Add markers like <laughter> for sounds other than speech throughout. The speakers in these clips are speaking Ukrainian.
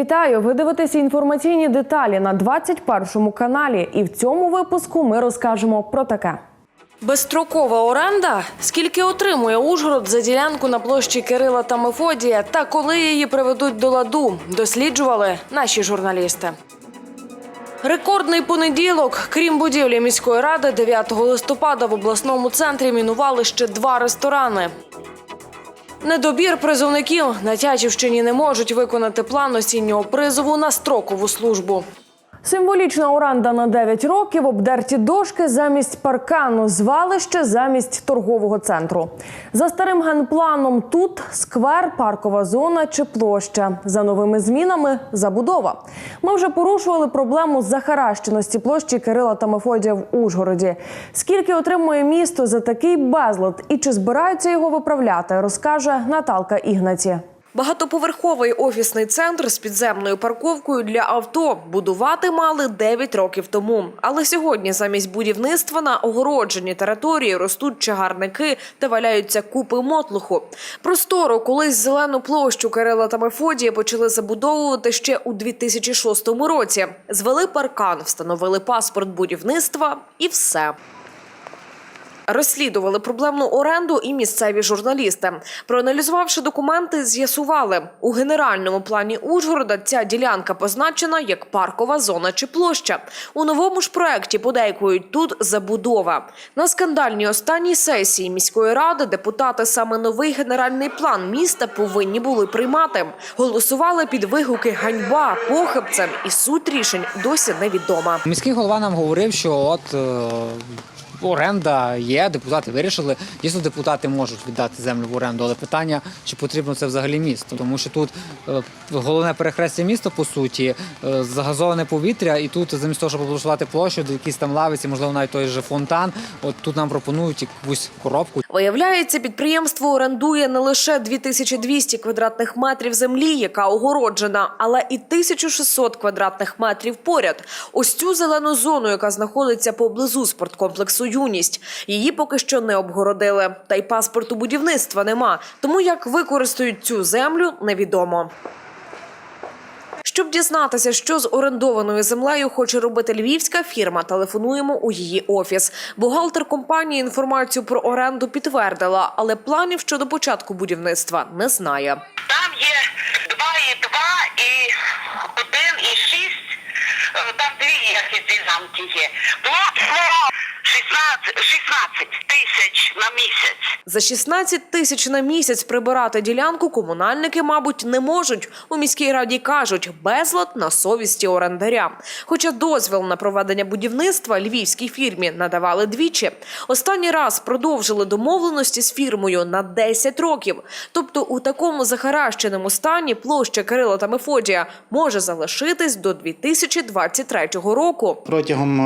Вітаю! Ви дивитеся інформаційні деталі на 21 каналі. І в цьому випуску ми розкажемо про таке. Безстрокова оренда? Скільки отримує Ужгород за ділянку на площі Кирила та Мефодія та коли її приведуть до ладу? Досліджували наші журналісти. Рекордний понеділок. Крім будівлі міської ради, 9 листопада в обласному центрі мінували ще два ресторани. Недобір призовників на Тячівщині не можуть виконати план осіннього призову на строкову службу. Символічна оренда на 9 років, обдерті дошки замість паркану, звалище замість торгового центру. За старим генпланом тут сквер, паркова зона чи площа. За новими змінами забудова. Ми вже порушували проблему захаращеності площі Кирила та Мефодія в Ужгороді. Скільки отримує місто за такий безлад і чи збираються його виправляти, розкаже Наталка Ігнаці. Багатоповерховий офісний центр з підземною парковкою для авто будувати мали 9 років тому. Але сьогодні замість будівництва на огородженій території ростуть чагарники та валяються купи мотлуху. Простору колись зелену площу Кирила та Мефодія почали забудовувати ще у 2006 році. Звели паркан, встановили паспорт будівництва і все. Розслідували проблемну оренду і місцеві журналісти. Проаналізувавши документи, з'ясували у генеральному плані Ужгорода ця ділянка позначена як паркова зона чи площа. У новому ж проекті подейкують тут забудова. На скандальній останній сесії міської ради депутати саме новий генеральний план міста повинні були приймати. Голосували під вигуки ганьба, похибцем і суть рішень досі невідома. Міський голова нам говорив, що от е, оренда є, депутати вирішили. Дійсно, депутати можуть віддати землю в оренду, але питання, чи потрібно це взагалі місту, тому що тут е, головне перехрестя міста, по суті, е, загазоване повітря, і тут замість того, щоб облаштувати площу, де якісь там лавиці, можливо, навіть той же фонтан. От тут нам пропонують якусь коробку. Виявляється, підприємство орендує не лише 2200 квадратних метрів землі, яка огороджена, але і 1600 квадратних метрів поряд. Ось цю зелену зону, яка знаходиться поблизу спорткомплексу Юність. Її поки що не обгородили. Та й паспорту будівництва нема. Тому як використають цю землю, невідомо. Щоб дізнатися, що з орендованою землею хоче робити львівська фірма, телефонуємо у її офіс. Бухгалтер компанії інформацію про оренду підтвердила, але планів щодо початку будівництва не знає. Там є 2,2 і 1 і 6. Е, Там дві якісь ділянки є. Площа 16, 16 тисяч на місяць. За 16 тисяч на місяць прибирати ділянку комунальники, мабуть, не можуть. У міській раді кажуть, безлад на совісті орендаря. Хоча дозвіл на проведення будівництва львівській фірмі надавали двічі. Останній раз продовжили домовленості з фірмою на 10 років. Тобто у такому захаращеному стані площа Кирила та Мефодія може залишитись до 2023 року. Протягом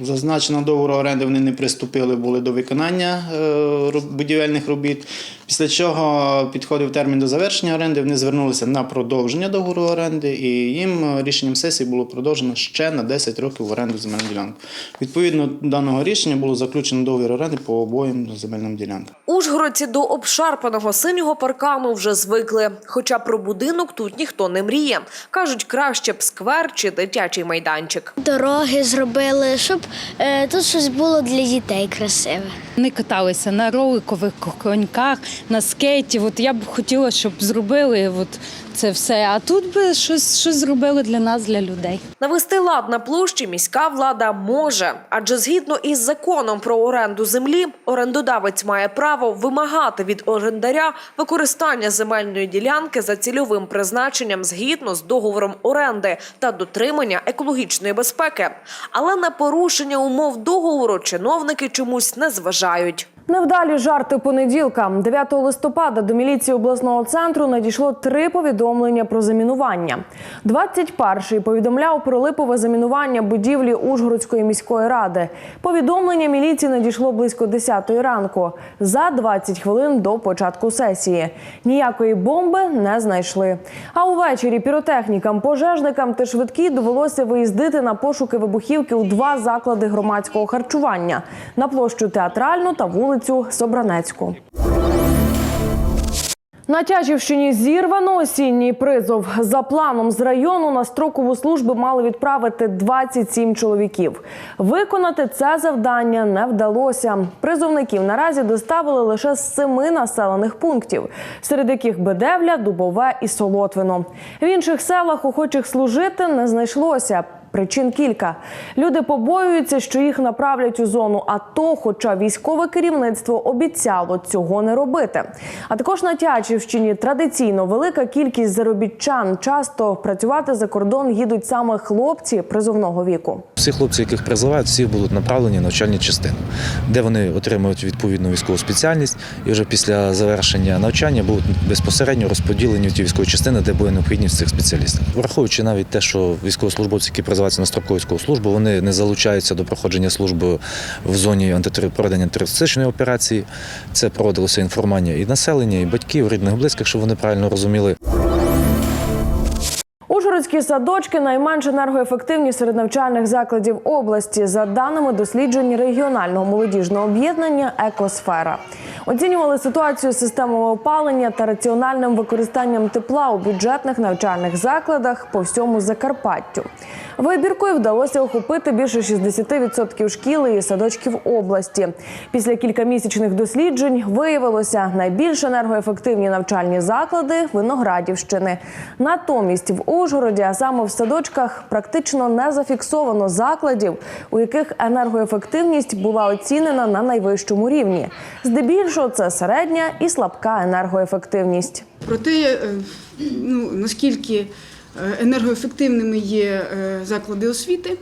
е, зазначеного договору оренди вони не приступили були до виконання е, будівельних робіт. Після чого підходив термін до завершення оренди, вони звернулися на продовження договору оренди, і їм е, рішенням сесії було продовжено ще на 10 років в оренду земельну ділянку. Відповідно даного рішення було заключено договір оренди по обоїм земельним ділянкам. Ужгородці до обшарпаного синього паркану вже звикли. Хоча про будинок тут ніхто не мріє. Кажуть, краще б сквер чи дитячий майданчик. Дороги зробили, щоб е, тут щось було для дітей красиве. Вони каталися на роликових коньках, на скейті. От я б хотіла, щоб зробили от це все. А тут би щось, щось зробили для нас, для людей. Навести лад на площі міська влада може, адже згідно із законом про оренду землі, орендодавець має право вимагати від орендаря використання земельної ділянки за цільовим призначенням згідно з договором оренди та дотримання екологічної безпеки. Але на порушення умов договору чиновники чомусь не зважають. Невдалі жарти понеділка. 9 листопада до міліції обласного центру надійшло три повідомлення про замінування. 21-й повідомляв про липове замінування будівлі Ужгородської міської ради. Повідомлення міліції надійшло близько 10-ї ранку за 20 хвилин до початку сесії. Ніякої бомби не знайшли. А увечері піротехнікам, пожежникам та швидкій довелося виїздити на пошуки вибухівки у два заклади громадського харчування на площу театральну та вулицю Собранецьку. На Тячівщині зірвано осінній призов. За планом з району на строкову службу мали відправити 27 чоловіків. Виконати це завдання не вдалося. Призовників наразі доставили лише з семи населених пунктів, серед яких Бедевля, Дубове і Солотвино. В інших селах охочих служити не знайшлося. Причин кілька. Люди побоюються, що їх направлять у зону АТО, хоча військове керівництво обіцяло цього не робити. А також на Тячівщині традиційно велика кількість заробітчан. Часто працювати за кордон їдуть саме хлопці призовного віку. Всі хлопці, яких призивають, всі будуть направлені в навчальні частини, де вони отримують відповідну військову спеціальність, і вже після завершення навчання будуть безпосередньо розподілені в ті військові частини, де буде необхідність цих спеціалістів. Враховуючи навіть те, що військовослужбовці, які призиваються на військову службу, вони не залучаються до проходження служби в зоні проведення антитерористичної операції. Це проводилося інформування і населення, і батьків, рідних, близьких, щоб вони правильно розуміли. Ужгородські садочки найменш енергоефективні серед навчальних закладів області, за даними досліджень регіонального молодіжного об'єднання Екосфера. Оцінювали ситуацію з системою опалення та раціональним використанням тепла у бюджетних навчальних закладах по всьому Закарпаттю. Вибіркою вдалося охопити більше 60% шкіл і садочків області. Після кількамісячних досліджень виявилося найбільш енергоефективні навчальні заклади Виноградівщини. Натомість в Ужгороді, а саме в садочках, практично не зафіксовано закладів, у яких енергоефективність була оцінена на найвищому рівні. Здебільшого це середня і слабка енергоефективність. Про те, е, ну, наскільки е, енергоефективними є е, заклади освіти,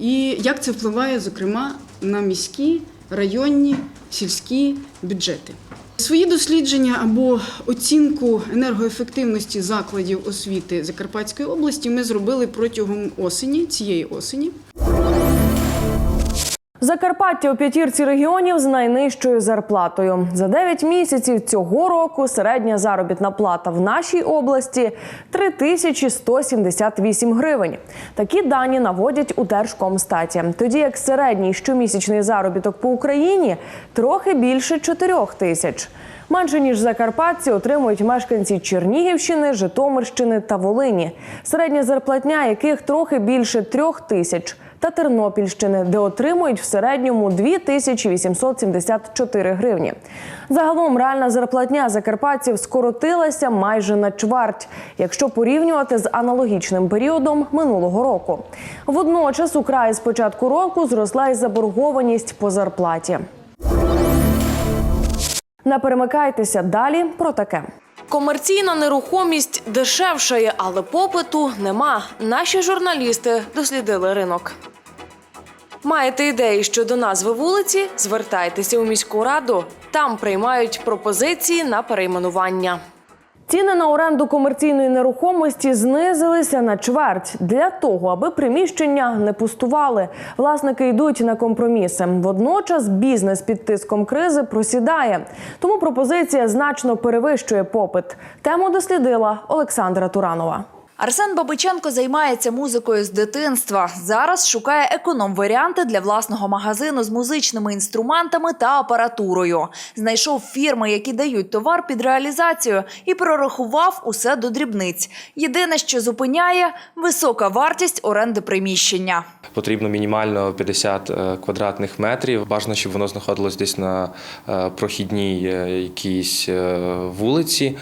і як це впливає, зокрема, на міські, районні, сільські бюджети. Свої дослідження або оцінку енергоефективності закладів освіти Закарпатської області ми зробили протягом осені, цієї осені. Закарпаття у п'ятірці регіонів з найнижчою зарплатою. За 9 місяців цього року середня заробітна плата в нашій області 3178 гривень. Такі дані наводять у Держкомстаті. Тоді як середній щомісячний заробіток по Україні трохи більше 4 тисяч. Менше ніж закарпатці отримують мешканці Чернігівщини, Житомирщини та Волині, середня зарплатня яких трохи більше трьох тисяч, та Тернопільщини, де отримують в середньому 2874 гривні. Загалом реальна зарплатня закарпатців скоротилася майже на чверть, якщо порівнювати з аналогічним періодом минулого року. Водночас у краї з початку року зросла й заборгованість по зарплаті. Не перемикайтеся далі про таке. Комерційна нерухомість дешевшає, але попиту нема. Наші журналісти дослідили ринок. Маєте ідеї щодо назви вулиці? Звертайтеся у міську раду. Там приймають пропозиції на перейменування. Ціни на оренду комерційної нерухомості знизилися на чверть для того, аби приміщення не пустували. Власники йдуть на компроміси. Водночас бізнес під тиском кризи просідає. Тому пропозиція значно перевищує попит. Тему дослідила Олександра Туранова. Арсен Бабиченко займається музикою з дитинства. Зараз шукає економ-варіанти для власного магазину з музичними інструментами та апаратурою. Знайшов фірми, які дають товар під реалізацію, і прорахував усе до дрібниць. Єдине, що зупиняє висока вартість оренди приміщення. Потрібно мінімально 50 е, квадратних метрів. Бажано, щоб воно знаходилось десь на е, прохідній е, якійсь вулиці.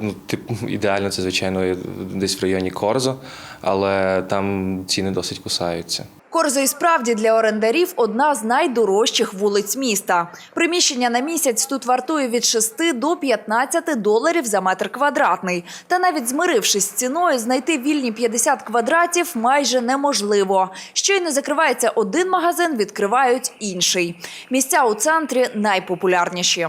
Ну, тип, <laughs> ідеально, це звичайно десь в районі Корзо, але там ціни досить кусаються. Корзо і справді для орендарів одна з найдорожчих вулиць міста. Приміщення на місяць тут вартує від 6 до 15 доларів за метр квадратний. Та навіть змирившись з ціною, знайти вільні 50 квадратів майже неможливо. Щойно закривається один магазин, відкривають інший. Місця у центрі найпопулярніші.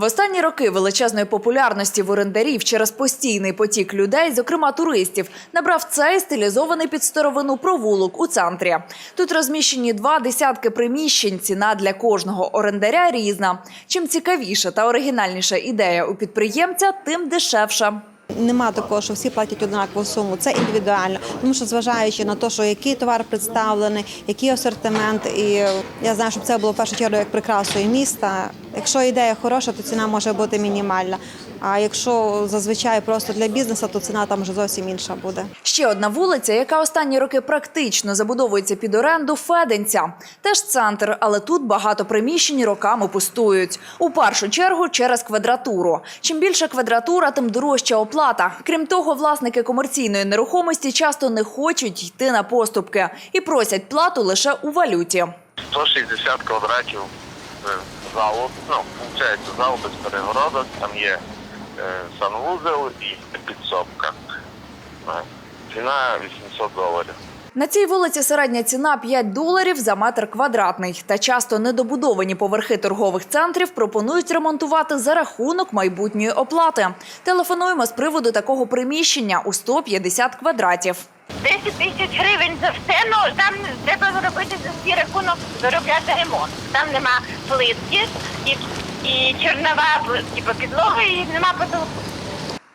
В останні роки величезної популярності в орендарів через постійний потік людей, зокрема туристів, набрав цей стилізований під старовину провулок у центрі. Тут розміщені два десятки приміщень. Ціна для кожного орендаря різна. Чим цікавіша та оригінальніша ідея у підприємця, тим дешевша. нема такого, що всі платять однакову суму. Це індивідуально, тому що зважаючи на те, що який товар представлений, який асортимент, і я знаю, щоб це було в першу чергу як прикрасою міста. Якщо ідея хороша, то ціна може бути мінімальна. А якщо зазвичай просто для бізнесу, то ціна там вже зовсім інша буде. Ще одна вулиця, яка останні роки практично забудовується під оренду Феденця. Теж центр, але тут багато приміщень роками пустують. У першу чергу через квадратуру. Чим більше квадратура, тим дорожча оплата. Крім того, власники комерційної нерухомості часто не хочуть йти на поступки і просять плату лише у валюті. 160 квадратів е, залу. Ну, виходить, зал без перегородок, там є е, санвузел і підсобка. Е, Ціна 800 доларів. На цій вулиці середня ціна 5 доларів за метр квадратний. Та часто недобудовані поверхи торгових центрів пропонують ремонтувати за рахунок майбутньої оплати. Телефонуємо з приводу такого приміщення у 150 квадратів. 10 тисяч гривень за все, ну там треба зробити за свій рахунок, заробляти ремонт. Там нема плитки і, і чорнова типу, підлога, і нема потолку.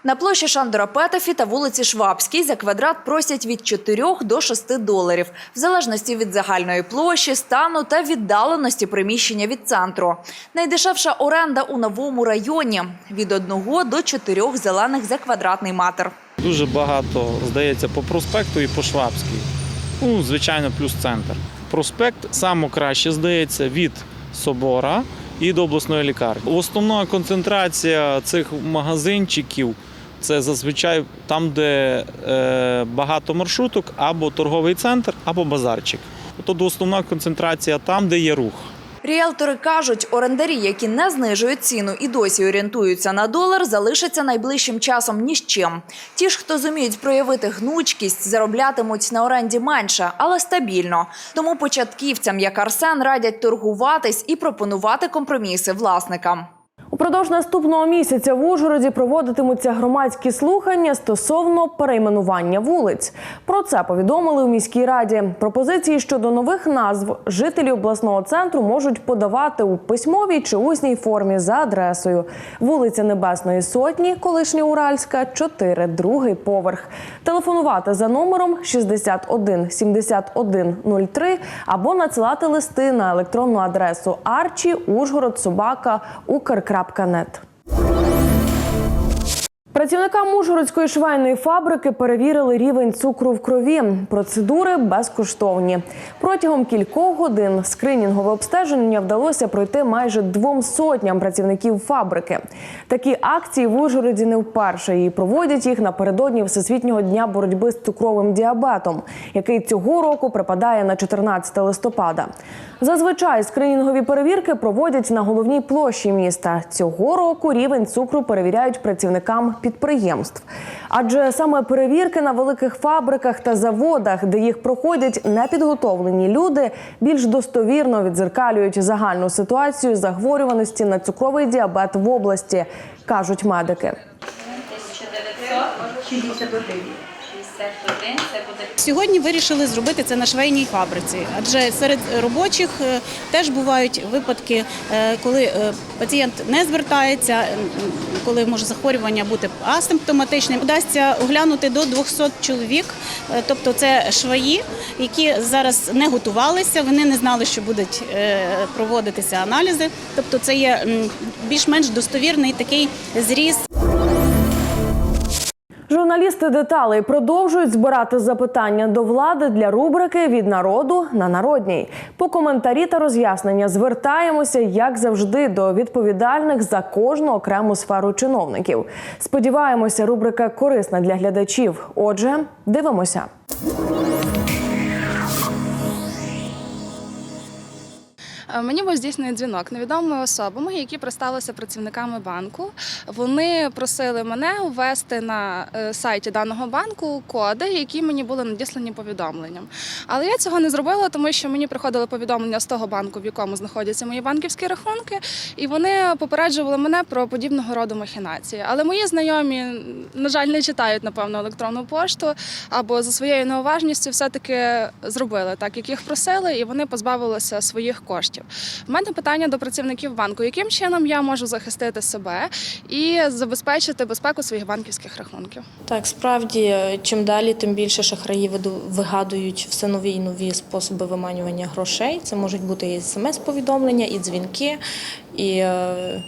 На площі Шандора Петефі та вулиці Швабській за квадрат просять від 4 до 6 доларів, в залежності від загальної площі, стану та віддаленості приміщення від центру. Найдешевша оренда у новому районі від 1 до 4 зелених за квадратний метр. Дуже багато здається по проспекту і по Швабській. Ну, звичайно, плюс центр. Проспект саме краще здається від собора і до обласної лікарні. Основна концентрація цих магазинчиків це зазвичай там, де е, багато маршруток, або торговий центр, або базарчик. Тобто основна концентрація там, де є рух. Ріелтори кажуть, орендарі, які не знижують ціну і досі орієнтуються на долар, залишаться найближчим часом ні з чим. Ті ж, хто зуміють проявити гнучкість, зароблятимуть на оренді менше, але стабільно. Тому початківцям, як Арсен, радять торгуватись і пропонувати компроміси власникам. Упродовж наступного місяця в Ужгороді проводитимуться громадські слухання стосовно перейменування вулиць. Про це повідомили у міській раді. Пропозиції щодо нових назв жителі обласного центру можуть подавати у письмовій чи усній формі за адресою вулиця Небесної Сотні, колишня Уральська, 4, другий поверх. Телефонувати за номером 61 71 03 або надсилати листи на електронну адресу арчі Ужгород Собака Укр.нет. Працівникам Ужгородської швейної фабрики перевірили рівень цукру в крові. Процедури безкоштовні. Протягом кількох годин скринінгове обстеження вдалося пройти майже двом сотням працівників фабрики. Такі акції в Ужгороді не вперше і проводять їх напередодні Всесвітнього дня боротьби з цукровим діабетом, який цього року припадає на 14 листопада. Зазвичай скринінгові перевірки проводять на головній площі міста. Цього року рівень цукру перевіряють працівникам підприємств. Адже саме перевірки на великих фабриках та заводах, де їх проходять непідготовлені люди, більш достовірно відзеркалюють загальну ситуацію захворюваності на цукровий діабет в області, кажуть медики. Сьогодні вирішили зробити це на швейній фабриці, адже серед робочих е, теж бувають випадки, е, коли е, пацієнт не звертається, коли може захворювання бути асимптоматичним. Вдасться оглянути до 200 чоловік, тобто це шваї, які зараз не готувалися, вони не знали, що будуть проводитися аналізи. Тобто, це є більш-менш достовірний такий зріз. Журналісти деталей продовжують збирати запитання до влади для рубрики від народу на народній. По коментарі та роз'яснення звертаємося, як завжди, до відповідальних за кожну окрему сферу чиновників. Сподіваємося, рубрика корисна для глядачів. Отже, дивимося. Мені був здійснений дзвінок невідомими особами, які представилися працівниками банку. Вони просили мене ввести на е, сайті даного банку коди, які мені були надіслані повідомленням. Але я цього не зробила, тому що мені приходили повідомлення з того банку, в якому знаходяться мої банківські рахунки, і вони попереджували мене про подібного роду махінації. Але мої знайомі, на жаль, не читають напевно електронну пошту або за своєю неуважністю все-таки зробили так, як їх просили, і вони позбавилися своїх коштів. У мене питання до працівників банку: яким чином я можу захистити себе і забезпечити безпеку своїх банківських рахунків? Так, справді, чим далі, тим більше шахраї вигадують все нові і нові способи виманювання грошей. Це можуть бути і смс-повідомлення, і дзвінки, і е,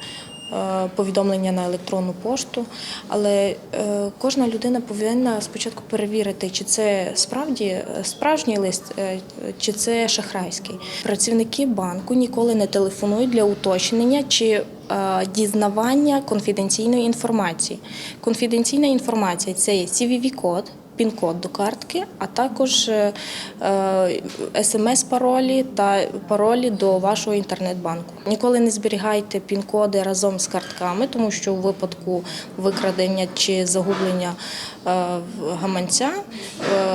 повідомлення на електронну пошту. Але е, кожна людина повинна спочатку перевірити, чи це справді е, справжній лист, е, чи це шахрайський. Працівники банку ніколи не телефонують для уточнення чи е, дізнавання конфіденційної інформації. Конфіденційна інформація це є CVV-код, пін-код до картки, а також е, е, смс-паролі та паролі до вашого інтернет-банку. Ніколи не зберігайте пін-коди разом з картками, тому що у випадку викрадення чи загублення е, гаманця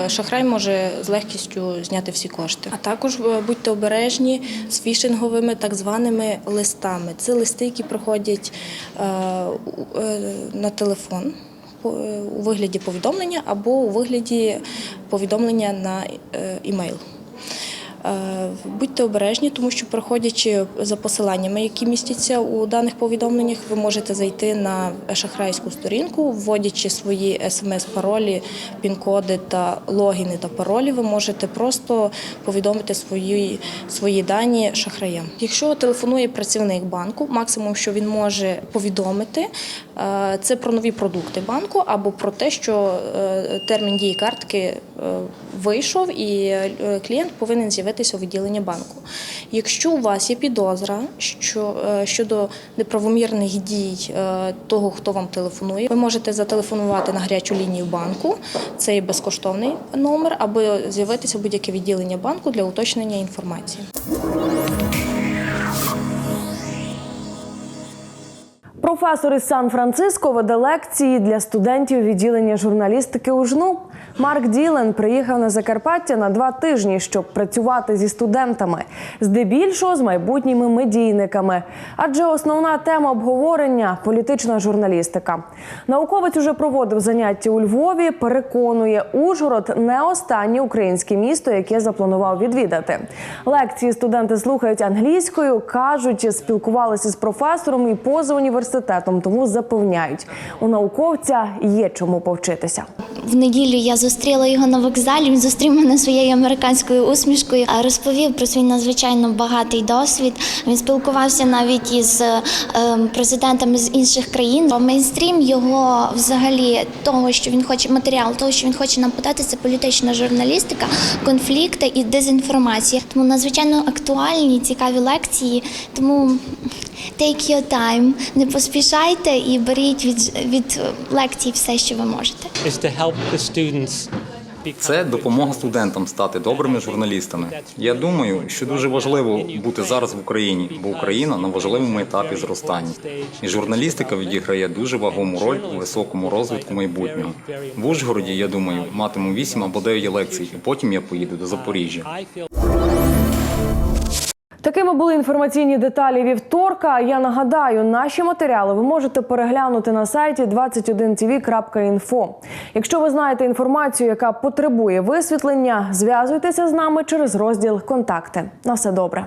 шахрай може з легкістю зняти всі кошти. А також будьте обережні з фішинговими так званими листами. Це листи, які приходять на телефон у вигляді повідомлення або у вигляді повідомлення на е, імейл. Е, Будьте обережні, тому що проходячи за посиланнями, які містяться у даних повідомленнях, ви можете зайти на шахрайську сторінку, вводячи свої смс-паролі, пін-коди та логіни та паролі, ви можете просто повідомити свої, свої дані шахраям. Якщо телефонує працівник банку, максимум, що він може повідомити, це про нові продукти банку або про те, що е, термін дії картки е, вийшов і е, клієнт повинен з'явитися у відділенні банку. Якщо у вас є підозра що, е, щодо неправомірних дій е, того, хто вам телефонує, ви можете зателефонувати на гарячу лінію банку, це є безкоштовний номер, або з'явитися будь-яке відділення банку для уточнення інформації. Професор Сан-Франциско веде лекції для студентів відділення журналістики у ЖНУ. Марк Ділен приїхав на Закарпаття на два тижні, щоб працювати зі студентами, здебільшого з майбутніми медійниками. Адже основна тема обговорення політична журналістика. Науковець уже проводив заняття у Львові. Переконує, Ужгород не останнє українське місто, яке запланував відвідати. Лекції студенти слухають англійською, кажуть, спілкувалися з професором і поза університетом, тому запевняють, у науковця є чому повчитися. В неділю я зустріла його на вокзалі. Він зустрів мене своєю американською усмішкою, розповів про свій надзвичайно багатий досвід. Він спілкувався навіть із е, президентами з інших країн. Мейнстрім його взагалі того, що він хоче матеріал, того, що він хоче нам подати, це політична журналістика, конфлікти і дезінформація. Тому надзвичайно актуальні, цікаві лекції. Тому take your time, не поспішайте і беріть від, від лекцій все, що ви можете. Це допомога студентам стати добрими журналістами. Я думаю, що дуже важливо бути зараз в Україні, бо Україна на важливому етапі зростання. І журналістика відіграє дуже вагому роль у високому розвитку майбутнього. В Ужгороді, я думаю, матиму 8 або 9 лекцій, і потім я поїду до Запоріжжя. Такими були інформаційні деталі вівторка. Я нагадаю, наші матеріали ви можете переглянути на сайті 21tv.info. Якщо ви знаєте інформацію, яка потребує висвітлення, зв'язуйтеся з нами через розділ Контакти. На все добре.